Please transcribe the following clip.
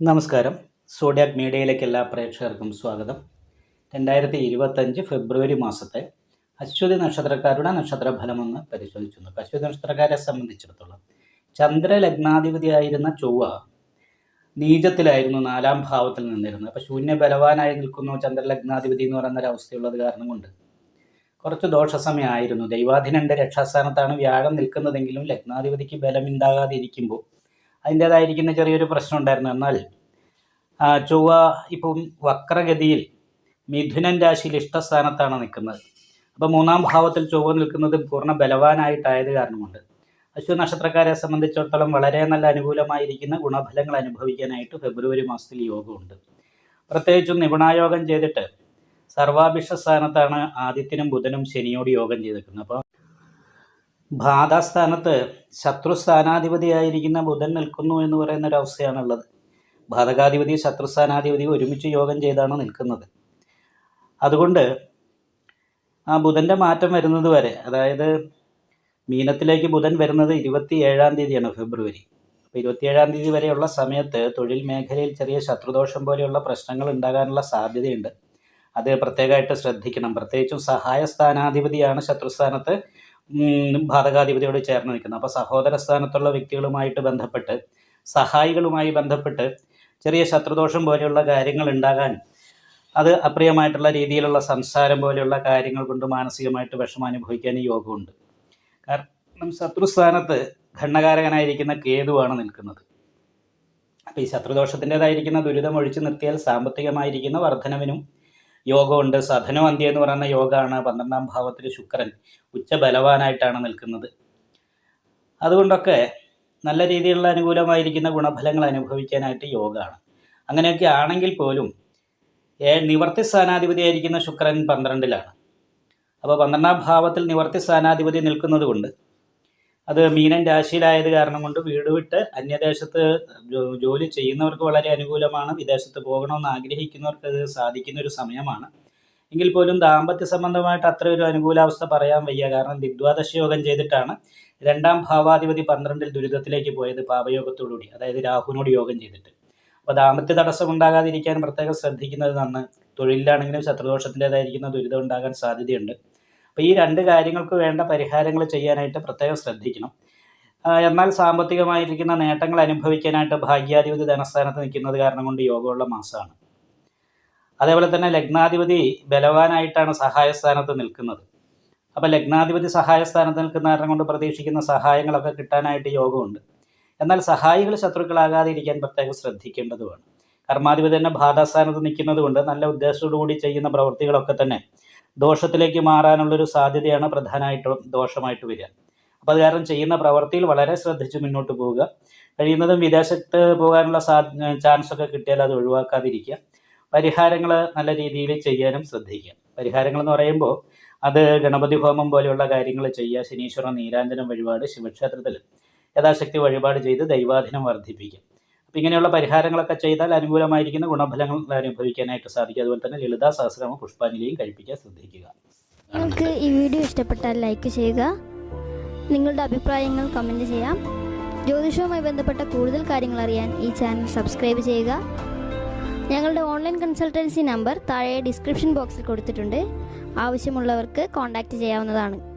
നമസ്കാരം. സോഡിയാക് മീഡിയയിലേക്ക് എല്ലാ പ്രേക്ഷകർക്കും സ്വാഗതം. രണ്ടായിരത്തി ഇരുപത്തഞ്ച് ഫെബ്രുവരി മാസത്തെ അശ്വതി നക്ഷത്രക്കാരുടെ നക്ഷത്ര നക്ഷത്രഫലമെന്ന് പരിശോധിച്ചു നോക്കാം അശ്വതി നക്ഷത്രക്കാരെ സംബന്ധിച്ചിടത്തോളം ചന്ദ്രലഗ്നാധിപതിയായിരുന്ന ചൊവ്വ നീചത്തിലായിരുന്നു നാലാം ഭാവത്തിൽ നിന്നിരുന്നത്. അപ്പോൾ ശൂന്യ ബലവാനായി നിൽക്കുന്നു ചന്ദ്രലഗ്നാധിപതി എന്ന് പറയുന്ന ഒരു അവസ്ഥയുള്ളത് കാരണം കൊണ്ട്. കുറച്ച് ദോഷസമയമായിരുന്നു. ദൈവാധീനന്റെ രക്ഷാസ്ഥാനത്താണ് വ്യാഴം നിൽക്കുന്നതെങ്കിലും ലഗ്നാധിപതിക്ക് ബലമുണ്ടാകാതിരിക്കുമ്പോൾ അതിന്റേതായിരിക്കുന്ന ചെറിയൊരു പ്രശ്നം ഉണ്ടായിരുന്നു. എന്നാൽ ചൊവ്വ ഇപ്പം വക്രഗതിയിൽ മിഥുനൻ രാശിയിൽ ഇഷ്ടസ്ഥാനത്താണ് നിൽക്കുന്നത്. അപ്പോൾ മൂന്നാം ഭാവത്തിൽ ചൊവ്വ നിൽക്കുന്നത് പൂർണ ബലവാനായിട്ടായത് കാരണമുണ്ട്. അശ്വ നക്ഷത്രക്കാരെ സംബന്ധിച്ചിടത്തോളം വളരെ നല്ല അനുകൂലമായിരിക്കുന്ന ഗുണഫലങ്ങൾ അനുഭവിക്കാനായിട്ട് ഫെബ്രുവരി മാസത്തിൽ യോഗമുണ്ട്. പ്രത്യേകിച്ചും നിപുണായോഗം ചെയ്തിട്ട് സർവാഭിഷ സ്ഥാനത്താണ് ആദിത്യനും ബുധനും ശനിയോട് യോഗം ചെയ്തിരിക്കുന്നത്. അപ്പോൾ ബാധാസ്ഥാനത്ത് ശത്രു സ്ഥാനാധിപതിയായിരിക്കുന്ന ബുധൻ നിൽക്കുന്നു എന്ന് പറയുന്ന ഒരു അവസ്ഥയാണുള്ളത് ബാധകാധിപതി ശത്രു സ്ഥാനാധിപതി ഒരുമിച്ച് യോഗം ചെയ്താണ് നിൽക്കുന്നത്. അതുകൊണ്ട് ആ ബുധന്റെ മാറ്റം വരുന്നത് വരെ അതായത് മീനത്തിലേക്ക് ബുധൻ വരുന്നത് ഇരുപത്തി ഏഴാം തീയതിയാണ് ഫെബ്രുവരി. അപ്പോൾ ഇരുപത്തിയേഴാം തീയതി വരെയുള്ള സമയത്ത് തൊഴിൽ മേഖലയിൽ ചെറിയ ശത്രുദോഷം പോലെയുള്ള പ്രശ്നങ്ങൾ ഉണ്ടാകാനുള്ള സാധ്യതയുണ്ട്. അത് പ്രത്യേകമായിട്ട് ശ്രദ്ധിക്കണം. പ്രത്യേകിച്ചും സഹായ സ്ഥാനാധിപതിയാണ് ശത്രുസ്ഥാനത്ത് ബാധകാധിപതിയോട് ചേർന്ന് നിൽക്കുന്നത് അപ്പോൾ സഹോദര സ്ഥാനത്തുള്ള വ്യക്തികളുമായിട്ട് ബന്ധപ്പെട്ട് സഹായികളുമായി ബന്ധപ്പെട്ട് ചെറിയ ശത്രുദോഷം പോലെയുള്ള കാര്യങ്ങൾ ഉണ്ടാകാൻ അത് അപ്രിയമായിട്ടുള്ള രീതിയിലുള്ള സംസാരം പോലെയുള്ള കാര്യങ്ങൾ കൊണ്ട് മാനസികമായിട്ട് വിഷമം അനുഭവിക്കാൻ യോഗമുണ്ട്. കാരണം ശത്രുസ്ഥാനത്ത് ഖണ്ഡകാരകനായിരിക്കുന്ന കേതുവാണ് നിൽക്കുന്നത്. അപ്പോൾ ഈ ശത്രുദോഷത്തിന്റെതായിരിക്കുന്ന ദുരിതം ഒഴിച്ചു നിർത്തിയാൽ സാമ്പത്തികമായിരിക്കുന്ന വർധനവിനും യോഗമുണ്ട്. സധനവന്ധ്യ എന്ന് പറയുന്ന യോഗമാണ്. പന്ത്രണ്ടാം ഭാവത്തിൽ ശുക്രൻ ഉച്ച ബലവാനായിട്ടാണ് നിൽക്കുന്നത്. അതുകൊണ്ടൊക്കെ നല്ല രീതിയിലുള്ള അനുകൂലമായിരിക്കുന്ന ഗുണഫലങ്ങൾ അനുഭവിക്കാനായിട്ട് യോഗമാണ്. അങ്ങനെയൊക്കെ ആണെങ്കിൽ പോലും നിവർത്തി സ്ഥാനാധിപതിയായിരിക്കുന്ന ശുക്രൻ പന്ത്രണ്ടിലാണ്. അപ്പോൾ പന്ത്രണ്ടാം ഭാവത്തിൽ നിവർത്തി സ്ഥാനാധിപതി നിൽക്കുന്നത് കൊണ്ട് അത് മീനൻ രാശിയിലായത് കാരണം കൊണ്ട് വീട് വിട്ട് അന്യദേശത്ത് ജോലി ചെയ്യുന്നവർക്ക് വളരെ അനുകൂലമാണ്. വിദേശത്ത് പോകണമെന്ന് ആഗ്രഹിക്കുന്നവർക്ക് അത് സാധിക്കുന്ന ഒരു സമയമാണ്. എങ്കിൽ പോലും ദാമ്പത്യ സംബന്ധമായിട്ട് അത്ര ഒരു അനുകൂലാവസ്ഥ പറയാൻ വയ്യ. കാരണം ദിഗ്ദ്വാദശ യോഗം ചെയ്തിട്ടാണ് രണ്ടാം ഭാവാധിപതി പന്ത്രണ്ടിൽ ദുരിതത്തിലേക്ക് പോയത് പാപയോഗത്തോടുകൂടി. അതായത് രാഹുവിനോട് യോഗം ചെയ്തിട്ട്. അപ്പോൾ ദാമ്പത്യ തടസ്സം ഉണ്ടാകാതിരിക്കാൻ പ്രത്യേകം ശ്രദ്ധിക്കുന്നത് നന്ന്. തൊഴിലിലാണെങ്കിലും ശത്രുദോഷത്തിന്റെതായിരിക്കുന്ന ദുരിതം ഉണ്ടാകാൻ സാധ്യതയുണ്ട്. അപ്പോൾ ഈ രണ്ട് കാര്യങ്ങൾക്ക് വേണ്ട പരിഹാരങ്ങൾ ചെയ്യാനായിട്ട് പ്രത്യേകം ശ്രദ്ധിക്കണം. എന്നാൽ സാമ്പത്തികമായിരിക്കുന്ന നേട്ടങ്ങൾ അനുഭവിക്കാനായിട്ട് ഭാഗ്യാധിപതി ധനസ്ഥാനത്ത് നിൽക്കുന്നത് കാരണം കൊണ്ട് യോഗമുള്ള മാസമാണ്. അതേപോലെ തന്നെ ലഗ്നാധിപതി ബലവാനായിട്ടാണ് സഹായസ്ഥാനത്ത് നിൽക്കുന്നത്. അപ്പോൾ ലഗ്നാധിപതി സഹായസ്ഥാനത്ത് നിൽക്കുന്ന കാരണം കൊണ്ട് പ്രതീക്ഷിക്കുന്ന സഹായങ്ങളൊക്കെ കിട്ടാനായിട്ട് യോഗമുണ്ട്. എന്നാൽ സഹായികൾ ശത്രുക്കളാകാതിരിക്കാൻ പ്രത്യേകം ശ്രദ്ധിക്കേണ്ടതുമാണ്. കർമാധിപതി തന്നെ ബാധാസ്ഥാനത്ത് നിൽക്കുന്നത് കൊണ്ട് നല്ല ഉദ്ദേശത്തോടു കൂടി ചെയ്യുന്ന പ്രവൃത്തികളൊക്കെ തന്നെ ദോഷത്തിലേക്ക് മാറാനുള്ളൊരു സാധ്യതയാണ് പ്രധാനമായിട്ടും ദോഷമായിട്ട് വരിക. അപ്പോൾ അത് കാരണം ചെയ്യുന്ന പ്രവൃത്തിയിൽ വളരെ ശ്രദ്ധിച്ച് മുന്നോട്ട് പോവുക. കഴിയുന്നതും വിദേശത്ത് പോകാനുള്ള സാ ചാൻസ് ഒക്കെ കിട്ടിയാൽ അത് ഒഴിവാക്കാതിരിക്കുക. പരിഹാരങ്ങൾ നല്ല രീതിയിൽ ചെയ്യാനും ശ്രദ്ധിക്കുക. പരിഹാരങ്ങൾ എന്ന് പറയുമ്പോൾ അത് ഗണപതി ഹോമം പോലെയുള്ള കാര്യങ്ങൾ ചെയ്യുക. ശനീശ്വര നീരാഞ്ജനം വഴിപാട് ശിവക്ഷേത്രത്തിൽ യഥാശക്തി വഴിപാട് ചെയ്ത് ദൈവാധീനം വർദ്ധിപ്പിക്കുക. അപ്പം ഇങ്ങനെയുള്ള പരിഹാരങ്ങളൊക്കെ ചെയ്താൽ അനുകൂലമായിരിക്കുന്ന ഗുണഫലങ്ങൾ അനുഭവിക്കാനായിട്ട് സാധിക്കും. അതുപോലെ തന്നെ ലളിത സഹസ്രമ പുഷ്പാഞ്ജലിയും കഴിപ്പിക്കാൻ ശ്രദ്ധിക്കുക. നിങ്ങൾക്ക് ഈ വീഡിയോ ഇഷ്ടപ്പെട്ടാൽ ലൈക്ക് ചെയ്യുക. നിങ്ങളുടെ അഭിപ്രായങ്ങൾ കമന്റ് ചെയ്യാം. ജ്യോതിഷവുമായി ബന്ധപ്പെട്ട കൂടുതൽ കാര്യങ്ങൾ അറിയാൻ ഈ ചാനൽ സബ്സ്ക്രൈബ് ചെയ്യുക. ഞങ്ങളുടെ ഓൺലൈൻ കൺസൾട്ടൻസി നമ്പർ താഴെ ഡിസ്ക്രിപ്ഷൻ ബോക്സിൽ കൊടുത്തിട്ടുണ്ട്. ആവശ്യമുള്ളവർക്ക് കോൺടാക്റ്റ് ചെയ്യാവുന്നതാണ്.